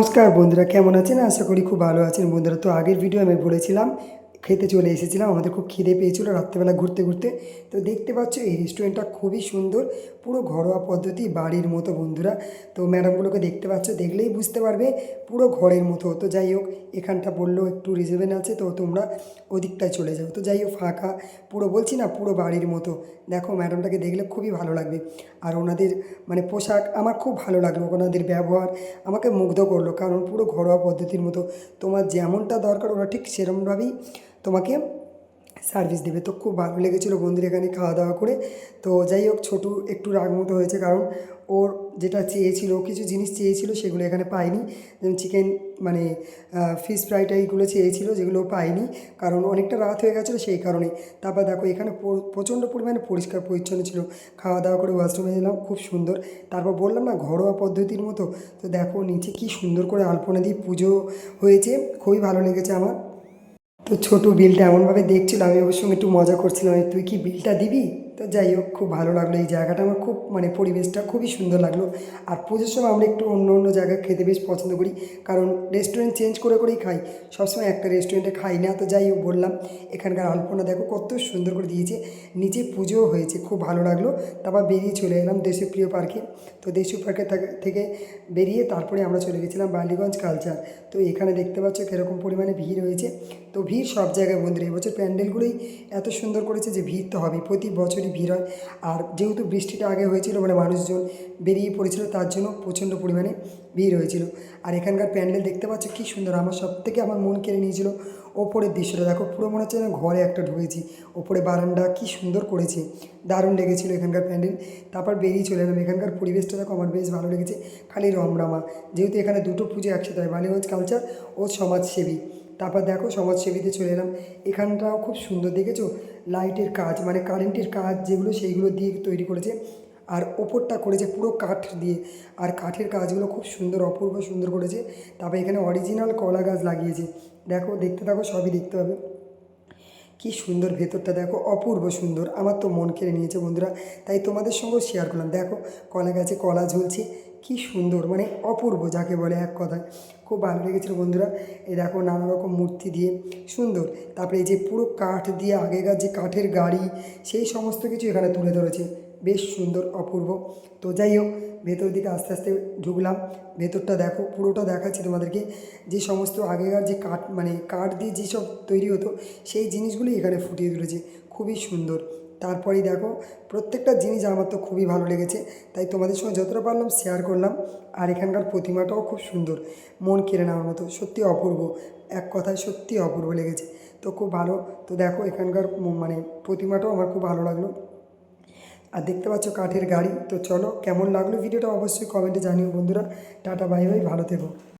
নমস্কার, বন্ধুরা কেমন আছেন? আশা করি খুব ভালো আছেন। বন্ধুরা, তো আগের ভিডিও আমি বলেছিলাম খেতে চলে এসেছিলাম, আমাদের খুব খিদে পেয়েছিলো রাত্রেবেলা ঘুরতে ঘুরতে। তো দেখতে পাচ্ছ, এই রেস্টুরেন্টটা খুবই সুন্দর, পুরো ঘরোয়া পদ্ধতি, বাড়ির মতো বন্ধুরা। তো ম্যাডামগুলোকে দেখতে পাচ্ছ, দেখলেই বুঝতে পারবে, পুরো ঘরের মতো। তো যাই হোক, এখানটা বলল একটু রিজার্ভেন আছে, তো তোমরা ওদিকটায় চলে যাও। তো যাই হোক, ফাঁকা, পুরো বলছি না, পুরো বাড়ির মতো। দেখো ম্যাডামটাকে দেখলে খুবই ভালো লাগবে। আর ওনাদের মানে পোশাক আমার খুব ভালো লাগল, ওনাদের ব্যবহার আমাকে মুগ্ধ করল, কারণ পুরো ঘরোয়া পদ্ধতির মতো। তোমার যেমনটা দরকার, ওরা ঠিক সেরমভাবেই তোমাকে সার্ভিস দেবে। তো খুব ভালো লেগেছিলো বন্ধুর এখানে খাওয়া দাওয়া করে। তো যাই হোক, ছোটু একটু রাগ মতো হয়েছে কারণ ওর যেটা চেয়েছিল কিছু জিনিস চেয়েছিল সেগুলো এখানে পাইনি যেমন চিকেন মানে ফিশ ফ্রাইটা এইগুলো চেয়েছিল যেগুলো পাইনি কারণ অনেকটা রাত হয়ে গেছিল সেই কারণে। তারপর দেখো, এখানে প্রচণ্ড পরিমাণে পরিষ্কার পরিচ্ছন্ন ছিল। খাওয়া দাওয়া করে ওয়াশরুমে এলাম, খুব সুন্দর। তারপর বললাম না, ঘরোয়া পদ্ধতির মতো। তো দেখো, নিচে কি সুন্দর করে আলপনা দিয়ে পুজো হয়েছে। খুবই ভালো লেগেছে আমার। তো ছোটো বিলটা এমনভাবে দেখছিল, আমি ওর সঙ্গে একটু মজা করছিলাম তুই কি বিলটা দিবি? তো যাই হোক, খুব ভালো লাগল এই জায়গাটা। আমার খুব মানে পরিবেশটা খুবই সুন্দর লাগল। আর পুজোর সময় আমরা একটু অন্য অন্য জায়গায় খেতে বেশ পছন্দ করি। কারণ রেস্টুরেন্ট চেঞ্জ করে করেই খাই। সবসময় একটা রেস্টুরেন্টে খাই না, তো যাই হোক বললাম। এখানকার আলপনা দেখো, কত সুন্দর করে দিয়েছে। নিচে পুজোও হয়েছে, খুব ভালো লাগল। তারপর বেরিয়ে চলে এলাম দেশপ্রিয় পার্কে। তো দেশীয় পার্কে থাক- বেরিয়ে তারপরে আমরা চলে গেছিলাম বালিগঞ্জ কালচার তো এখানে দেখতে পাচ্ছ কীরকম পরিমাণে ভিড় হয়েছে। তো ভিড় সব জায়গায় বন্ধুরা, এবছর প্যান্ডেলগুলোই এত সুন্দর করেছে যে ভিড় তো হবে প্রতি বছরই ভিড় হয়। আর যেহেতু বৃষ্টিটা আগে হয়েছিল মানে মানুষজন বেরিয়ে পড়েছিল, তার জন্য প্রচণ্ড পরিমাণে ভিড় হয়েছিল। আর এখানকার প্যান্ডেল দেখতে পাচ্ছ কী সুন্দর, আমার সব থেকে আমার মন কেড়ে নিয়েছিল ওপরের দৃশ্যটা। দেখো, পুরো মনে হচ্ছে ঘরে একটা ঢুকেছি, ওপরে বারান্দা কী সুন্দর করেছে, দারুণ লেগেছিলো এখানকার প্যান্ডেল। তারপর বেরিয়ে চলে এলাম, এখানকার পরিবেশটা দেখো আমার বেশ ভালো লেগেছে, খালি রমরামা। যেহেতু এখানে দুটো পুজো একসাথে হয় বালিগঞ্জ কালচার ও সমাজসেবী। তারপর দেখো সমাজসেবীতে চলে এলাম। এখানটাও খুব সুন্দর, দেখেছ? লাইটের কাজ মানে কারেন্টের কাজ যেগুলো, সেইগুলো দিয়ে তৈরি করেছে। আর ওপরটা করেছে পুরো কাঠ দিয়ে। আর কাঠের কাজগুলো খুব সুন্দর, অপূর্ব সুন্দর করেছে। তারপর এখানে অরিজিনাল কলা গাছ লাগিয়েছে। দেখো, দেখতে থাকো, সবই দেখতে হবে কি সুন্দর ভেতরটা, দেখো, অপূর্ব সুন্দর। আমার তো মন কেড়ে নিয়েছে বন্ধুরা। তাই তোমাদের সঙ্গেও শেয়ার করলাম। দেখো, কলা গাছে কলা ঝুলছে। কি সুন্দর মানে অপূর্ব যাকে বলে এক কথায়। খুব ভালো লেগেছিলো বন্ধুরা। এই দেখো নানা রকম মূর্তি দিয়ে সুন্দর। তারপরে এই যে পুরো কাঠ দিয়ে আগেকার যে কাঠের গাড়ি, সেই সমস্ত কিছু এখানে তুলে ধরেছে। বেশ সুন্দর, অপূর্ব। তো যাই হোক, ভেতর দিকে আস্তে আস্তে ঢুকলাম। ভেতরটা দেখো, পুরোটা দেখাচ্ছি তোমাদেরকে। যে সমস্ত আগেকার যে কাঠ মানে কাঠ দিয়ে যেসব তৈরি হতো, সেই জিনিসগুলি এখানে ফুটিয়ে তুলেছে। খুবই সুন্দর। তারপরেই দেখো, প্রত্যেকটা জিনিস আমার তো খুবই ভালো লেগেছে, তাই তোমাদের সঙ্গে যতটা পারলাম শেয়ার করলাম। আর এখানকার প্রতিমাটাও খুব সুন্দর, মন কেড়ে নেওয়ার মতো, সত্যি অপূর্ব, এক কথায় সত্যি অপূর্ব লেগেছে। তো খুব ভালো, তো দেখো এখানকার মানে প্রতিমাটাও আমার খুব ভালো লাগল। আর দেখতে পাচ্ছ কাঠের গাড়ি, তো চলো কেমন লাগল ভিডিওটা অবশ্যই কমেন্টে জানিও বন্ধুরা। টাটা বাই বাই ভালো থেকো।